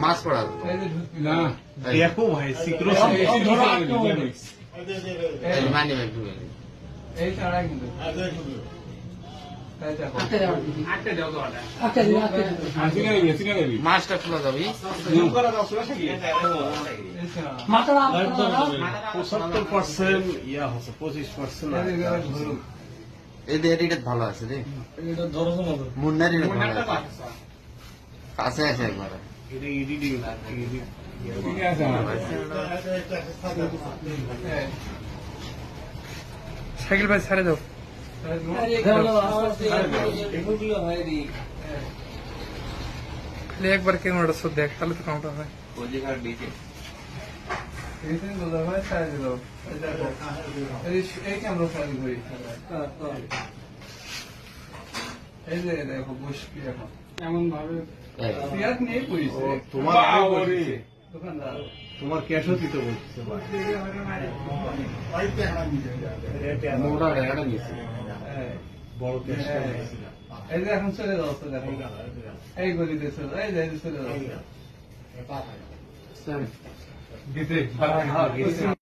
মাছ পড়া দেখো ভাই মানি ব্যাগ ঢুকে এই ছাড়া কিন্তু মাছটা খোলা যাবে পঁচাত্তর পার্সেন্ট ইয়া হচ্ছে পঁচিশ পার্সেন্ট যে এটা ভালো আছে রে। এটা ধরো তো মুন্নার এটা ভালো আছে। কাছে আছে একবার। হ্যাঁ সাইকেল ভাই ছাড়ে দাও। খালি একবার ক্যামেরাটা শোধ দেখ তাহলে তো কাউন্টার হয় এই যে দেখো বসবি এখন এমন ভাবে নিয়ে পড়িছে তোমার দোকানদার তোমার ক্যাশও দিতে বলছে মোটা রেখাটা নিয়েছে বড় ক্যাশ এই যে এখন চলে চলে দেখো এই গলিতে চলে এই যে এই যে চলে যাও দিতে